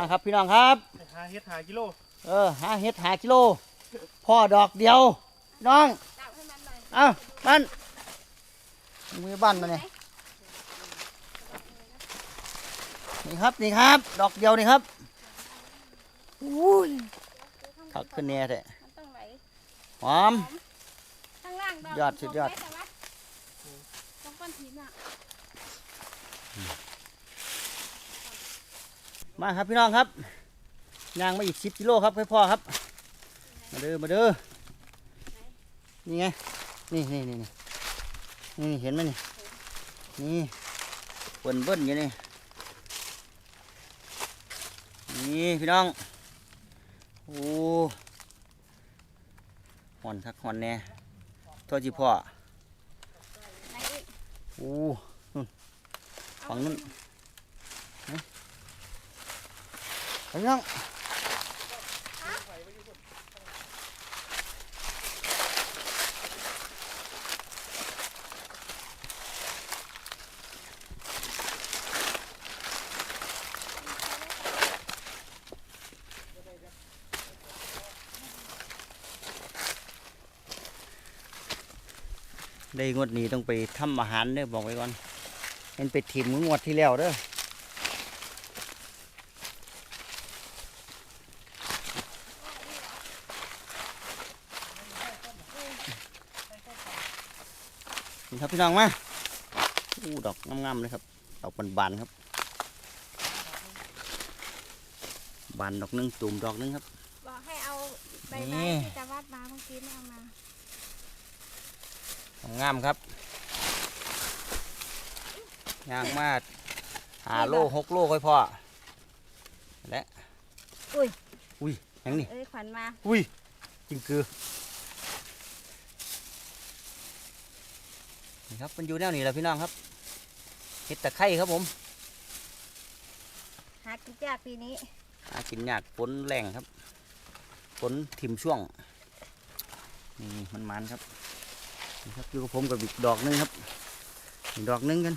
มาครับพี่น้องครับ หาเฮ็ดหากิโลเออหาเห็ดหากิโลพ่อดอกเดียว น้องจับให้มันหน่อยเอ้าบ้านมือบ้านมาเนี่ยนี่ครับนี่ครับ ดอกเดียวนี่ครับอุ้ยขักขึ้นแน่แท้มันต้องไหลหอม ข้างล่างดอกยอดสุดยอด ตรงไหนแต่ว่าตรงก้อนหินอะ มาครับพี่น้องครับยางมาอีกสิบกิโลครับให้พ่อครับ มาเด้อมาเด้อนี่ไงนี่นี่นี่นี่เห็นไหมนี่นี่เบิ้นเบิ้นอยู่นี่นี่พี่น้องโอ้หอนทักหอนแน่โทษจีพ่อไหนอีกโอ้ฝั่งนู้น ไปพี่น้องได้งวดนี้ต้องไปทำอาหารเด้อบอกไว้ก่อนเห็นไปถิ่มงวดที่แล้วเด้อ ครับพี่น้องมาอู้ดอกงามๆเลยครับ ดอกบานๆครับ บานดอกหนึงตุ่มดอกหนึงครับ บอกให้เอาใบนี่ไม้ที่จะวัดมาเมื่อกี้ไม่เอามางามครับยางมาหาโลหกโลค่อยพอและอุ้ยอุ้ยหยังนี่เอ้ยขวัญมาอุ้ยจริงคือ ครับมันอยู่แนวนี้แหละพี่น้องครับเห็ดตะไคร้ครับผมหากินยากปีนี้หากินยากฝนแรงครับฝนถิ่มช่วงนี่มันมันครับนี่ครับอยู่กับผมกับอีกดอกหนึงครับอีกดอกหนึงกัน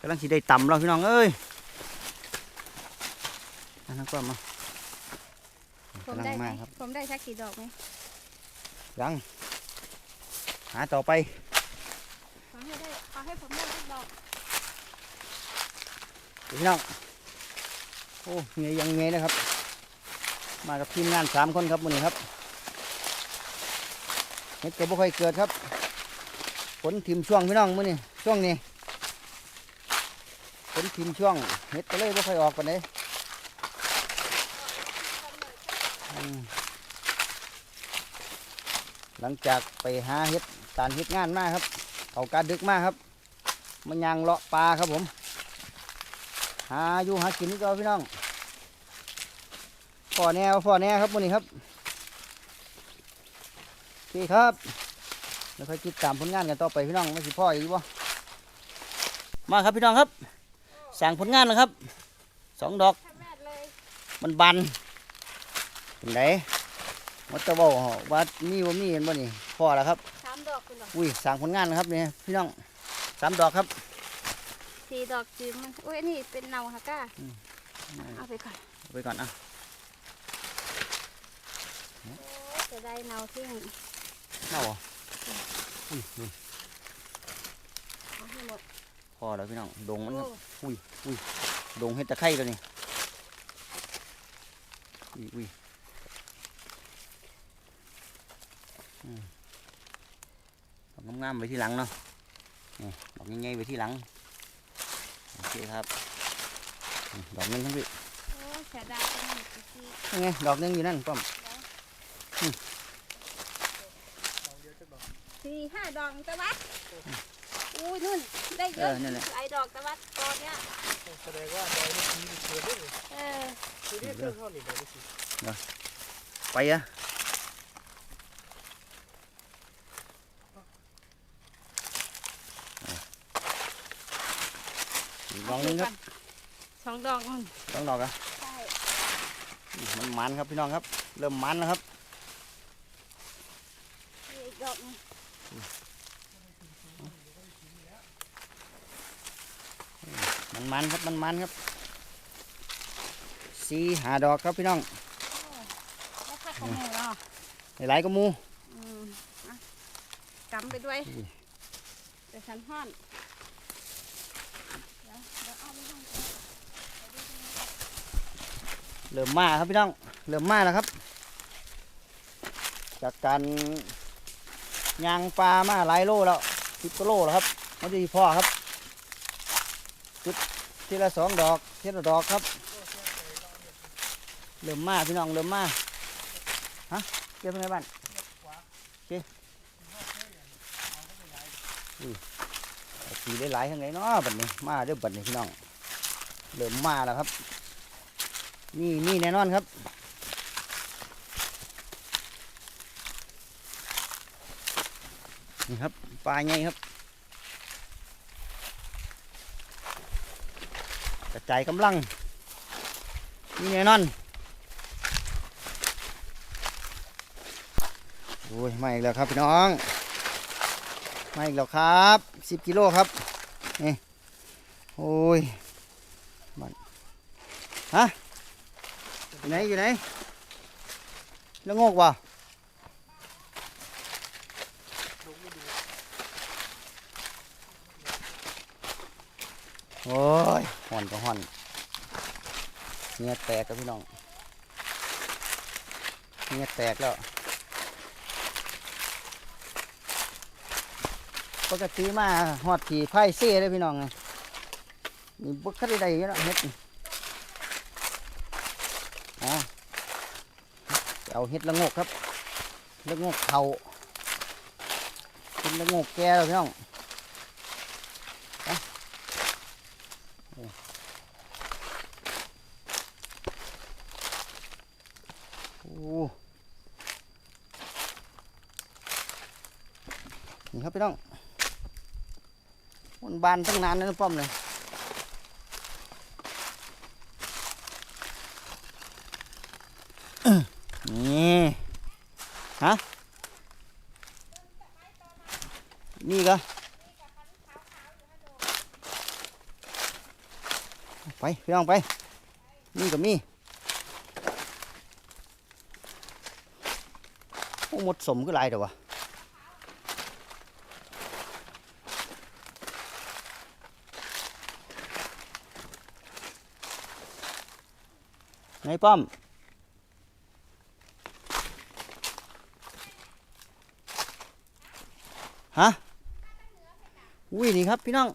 กำลังสิได้ต่ำแล้วพี่น้องเอ้ยอันนั้นก็มาผมกำลังได้ไหมมาครับผมได้สักกี่ดอกไหมยังหาต่อไป ขอให้ได้ขอให้ผมได้สักดอกพี่น้องโอ้เงยยังเงยนะครับ มากับทีมงานสามคนครับมื้อนี้ครับเห็ดก็บ่ค่อยเกิดครับฝนทิมช่วงพี่น้องมื้อนี้ช่วงนี้ฝนทิมช่วงเห็ดก็เลยบ่ค่อยออกปานใดหลังจากไปหาเห็ดตานเห็ดงานมาครับ เอาการดึกมากครับ มันยางเลาะปลาครับผม หาอยู่หากินนี่ก็พี่น้องพ่อแน่พ่อแน่ครับวันนี้ครับโอเครับแล้วค่อยติดตามผลงานกันต่อไปพี่น้องไม่สิพ่ออีกบ่มาครับพี่น้องครับ สั่งผลงานนะครับสองดอกมันบันเป็นไงมัตะเบาว่ามีว่ามีเห็นบ่นี่พ่อแล้วครับ อกคุณดอกอุ้ยสั่งผลงานนะครับเนี่ยพี่น้องสามดอกครับสี่ดอกจืมมันอุ้ยอันนี่เป็นเนาฮะก้าอืมเอาไปก่อนเอาไปก่อนอะโอ้จะได้เนาที่นี่เน่าเหรออุ้ยนี่เอาให้หมดพอแล้วพี่น้องดงมันครับโอ้ดงเห็ดตะไคร้ตัวนี้อุ้ยอุ้ยอืมด อกงามๆไว้ที่หลังเนาะนี่ดอกง่ายๆไว้ที่หลังโอเคครับอืมดอกหนึงทั้งพี่โอ้เสียดายจังเลยพี่นี่ไงดอกหนึงอยู่นั่นป้อมสี่ห้าดอกตะวัดอุ้ยนู่นได้เยเออะอนั่นแหละไอ้ดอกตะวัดตอนเนี้ยแสดงว่าดอยนี่มีเกิดได้เลยเออคือเรียกเรื่องเท่านี้ดอยนี่สิไปอะ ดอกหนึงครับสองดอกนู่นสองดอกอะใช่มันมันครับพี่น้องครับ เริ่มมันแล้วครับมีอีกดอกหนึงมันมันครับมันมันครับสี่หาดอกครับพี่น้องแล้วพักของหมูเนาะหลายๆก็มูอืมอะกำไปด้วยเดี๋ยวฉันห่อนเดี๋ยวเดี๋ยวเอาไปห้อง เริ่มมาครับพี่น้องเริ่มมาแล้วครับ จากการยางปลามาหลายโลแล้วสิบกโลแล้วครับมันจะพ่อครับจุดทีละสองดอกทีละดอกครับ เริ่มมาพี่น้องเริ่มมาฮะเก็บไงบ้านโอเคอุ้ยเอาสีได้หลายๆทั้งไหนเนาะบัดนี้มาเด้อบัดนี้พี่น้องเริ่มมาแล้วครับ นี่นี่แน่นอนครับนี่ครับปลาใหญ่ครับ กระจายกำลัง นี่แน่นอนโอ้ยมาอีกแล้วครับพี่น้องมาอีกแล้วครับสิบกิโลครับนี่โอ้ยมันฮะ อยู่ไหนอยู่ไหนแล้วงอกว่ะโอ้ยห่อนก็ห่อนเงียแตกกับพี่น้องเงียแตกแล้วปกติมาหอดผีไพ่เซ่เลยพี่น้องไงนี่บุกขึ้นได้ยู่แล้วเฮ็ดนี่อ่า เอาเฮ็ดละงกครับละงกเขาเป็นละงกแก่แล้วพี่น้องโอ้นี่ครับพี่น้องมันบานตั้งนานแล้วนะป้อมเลยฮะนี่ก็ ไปพี่น้องไปนี่ก็มีโอ้หมดสมก็หลายเดี๋ยววะไหนป้อมฮะอุ้ยนี่ครับพี่น้อง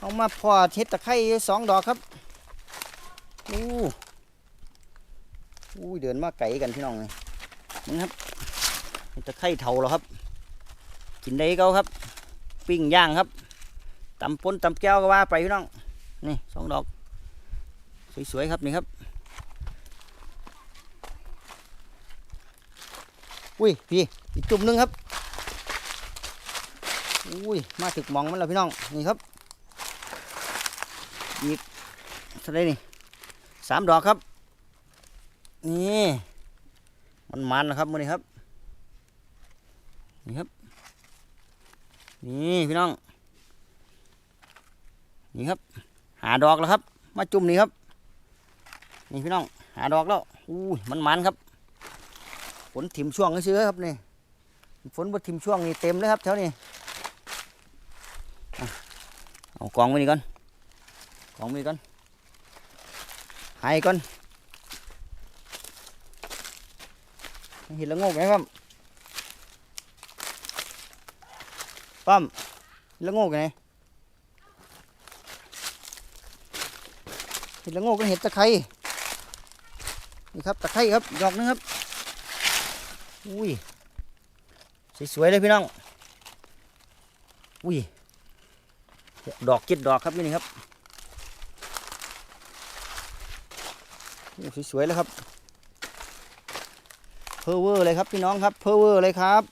เอามาพอเช็ดตะไคร้สองดอกครับอู้อุ้เดินมาไก่กันพี่น้องเลยนี่ครับตะไคร้เถาแล้วครับ กินได้ก็ครับ ปิ้งย่างครับตำปนตำแก้วก็ว่าไปพี่น้อง นี่สองดอก สวยๆครับนี่ครับ อุ้ยพี่อีกจุ่มนึงครับ อุ้ยมาถึกมองมันแล้วพี่น้อง นี่ครับ อีกเท่าไรนี่สามดอกครับ นี่ มันมันนะครับมือนี้ครับ นี่ครับ นี่พี่น้อง นี่ครับ หาดอกแล้วครับ มาจุ่มนี่ครับ นี่พี่น้อง หาดอกแล้วอุ้ยมันมันครับ ฝนถิ่มช่วงซื้อครับนี่ ฝนบ่ถิ่มช่วงนี่เต็มเลยครับแถวนี้ เอากองไว้นี่ก่อน กองไว้นี่ก่อนหายก่อนเห็นแล้วงกไหมป้อมป้อมแล้วงกไงเห็ดละโงกก็เห็ดตะไคร้นี่ครับตะไคร้ครับดอกนึงครับอุ้ยสวยๆเลยพี่น้องอุ้ยดอกเจ็ดดอกครับนี่ครับ สวยๆเลยครับเพอเวอร์เลยครับพี่น้องครับเพอเวอร์เลยครับ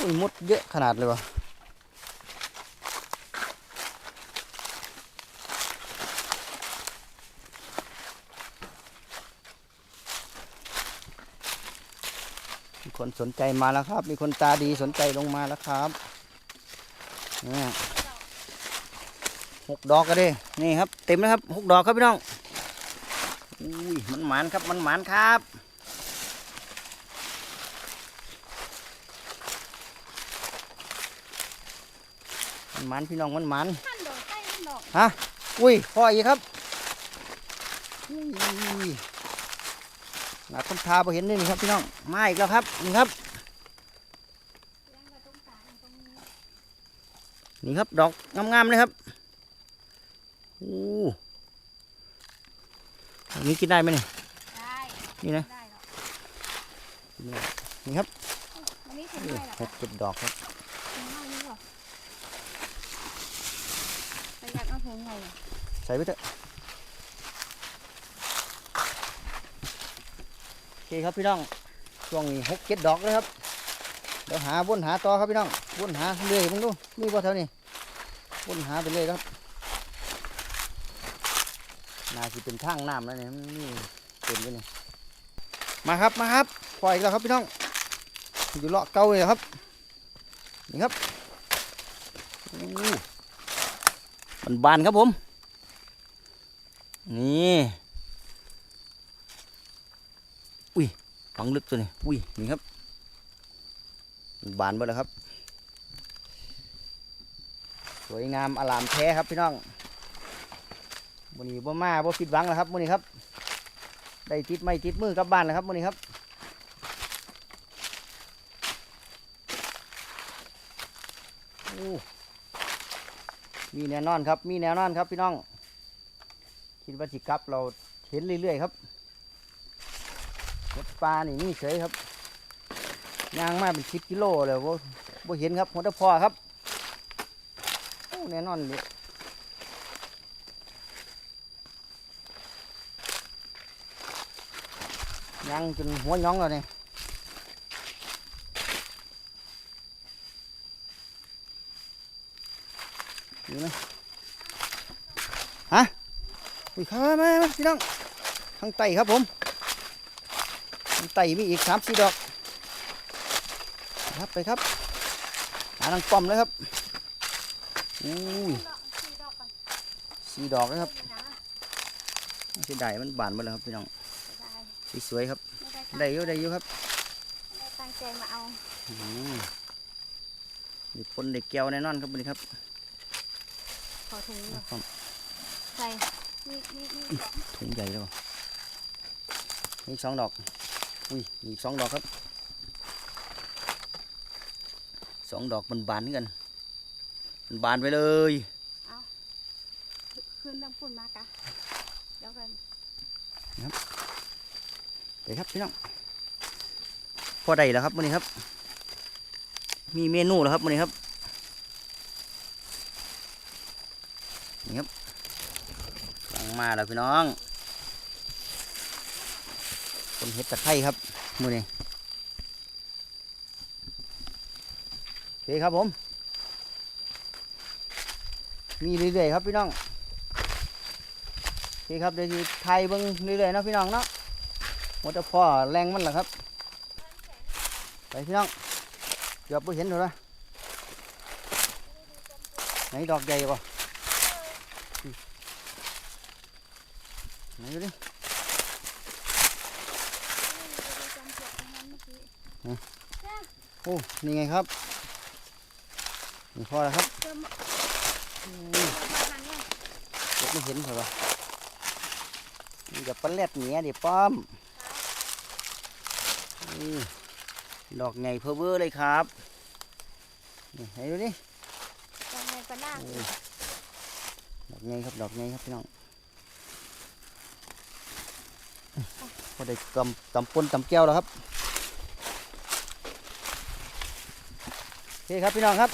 อุ้ยมดเยอะขนาดเลยวะ คนสนใจมาแล้วครับ มีคนตาดีสนใจลงมาแล้วครับเนี่ยหกดอกก็ได้นี่ครับ เต็มแล้วครับหกดอกครับพี่น้องอุ้ยมันหมานครับมันหมานครับมันหมานพี่น้องมันหมานท่านดอกใต้ท่านดอกฮะอุ้ยพ่ออีกครับอุ้ย หนาต้นทาพอเห็นนี่นี่ครับพี่น้องมาอีกแล้วครับนี่ครับเลี้ยงไว้ตรงกลางตรงนี้นี่ครับดอกงามๆเลยครับโอ้อันนี้กินได้ไหมเนี่ยได้นี่นะได้หรอกนี่ครับวันนี้ถึงนี่ได้หรอหกเจ็ดดอกครับถึงได้นี่หรอประหยัดเอาถุงไงอะใส่ไปเถอะโอเคครับพี่น้องช่วงนี้หกเจ็ดดอกเลยครับเดี๋ยวหาวนหาต่อครับพี่น้องวนหาเรื่อยมึงดูมีบ่แถวนี้วนหาไปเลยครับน่าจะเป็นทางน้ำแล้วเนี่ยนี่เต็มเลยนี่มาครับมาครับปล่อยแล้วครับพี่น้องอยู่เลาะเก่าเลยครับนี่ครับมันบานครับผมนี่ อุ้ย ฝังลึกตัวนี้อุ้ยนี่ครับ บานไปแล้วครับ สวยงามอลามแท้ครับพี่น้องวันนี้บ่มาบ่ผิดหวังแล้วครับวันนี้ครับ ได้ติดไม่ติดมือกลับบ้านแล้วครับวันนี้ครับโอ้มีแน่นอนครับ มีแน่นอนครับพี่น้อง คิดว่าสิกลับเราเห็นเรื่อยๆครับ รถปลานี่มีเฉยครับย่างมาเป็นสิบกิโลเลยบ่บ่เห็นครับหัวตะพอครับโอ้แน่นอนเลยย่างจนหัวย้องแล้วเนี่ยอยู่ไหมฮะอุ้ยข้ามามามพี่น้องข้างไตครับผม ไตมีอีกสามสี่ดอกครับไปครับ หาทางป้อมเลยครับอุ้ยดอกสี่ดอกก่อนสี่ดอกนะครับนะไม่ใช่ได้มันบานหมดแล้วครับพี่น้องได้สวยๆครับไม่ได้ตั้งได้อยู่ได้อยู่ครับไม่ได้ตั้งใจมาเอาอืมมีคนเด็กแก้วแน่นอนครับวันนี้ครับ ขอถุงหน่อยครับใส่นี่นี่นี่ถุงใหญ่แล้วมีอีกสองดอก อุ้ยมีอีกสองดอกครับสองดอกมันบานกันมันบานไปเลยขึ้นต้องปุ่นมากะเดี๋ยวกันไปครับพี่น้องพอได้แล้วครับวันนี้ครับ มีเมนูแล้วครับวันนี้ครับนี่ครับสั่งมาแล้วพี่น้อง นเห็ดตะไคร้ครับมือนี้โอเคครับผม มีเรื่อยๆครับพี่น้องโอเคครับเดี๋ยวจะไทยเบิ้งเรื่อยๆเนาะพี่น้องเนาะหมดแต่พ่อแรงมันแหละครับ ไปพี่น้องเกือบไม่เห็นเลยนะไหนดอกใหญ่ป่ะไหนดูดิ โอ้ นี่ไงครับ นี่พอแล้วครับเติมอืมมาทางเนี่ยเกือบไม่เห็นเหรอวะนี่กับปลาแรดเหนียดิป้อมนี่ดอกไงเพอเวอร์เลยครับ นี่ให้ดูดิยังไงก็ได้โอ้ยดอกไงครับดอกไงครับพี่น้องพอได้ตำตำปนตำแก้วแล้วครับ โอเคครับพี่น้องครับ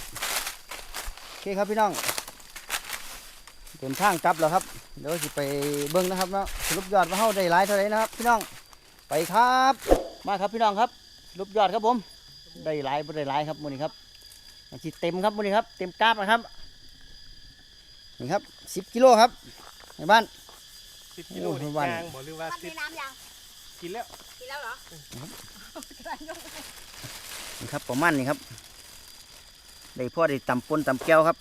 โอเคครับพี่น้องเต็มทางกลับแล้วครับเดี๋ยวสิไปเบิ้งนะครับเนาะสรุปยอดว่าเฮาได้หลายเท่าไหร่นะครับ พี่น้องไปครับ มาครับพี่น้องครับสรุปยอดครับผม ได้หลายบ่ได้หลายครับมื้อนี้ครับมันสิเต็มครับมื้อนี้ครับ เต็มกราฟนะครับนี่ครับสิบกิโลครับในบ้านสิบกิโลโอ้นี่ทุกวันยางบอกหรือว่ามันสิมีบน้ำยังฮกินแล้วกินแล้วเหรอนี่ครับประมาณนี้ครับ ได้พ่อได้ตำปนตำแก้วครับ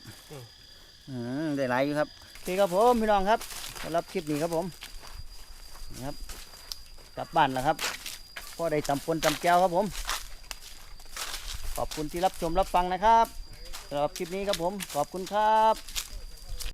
อืมได้หลายอยู่ครับโอเคครับผมพี่น้องครับสำหรับคลิปนี้ครับผมนี่ครับ กลับบ้านแล้วครับพ่อได้ตำปนตำแก้วครับผม ขอบคุณที่รับชมรับฟังนะครับสำหรับคลิปนี้ครับผม ขอบคุณครับ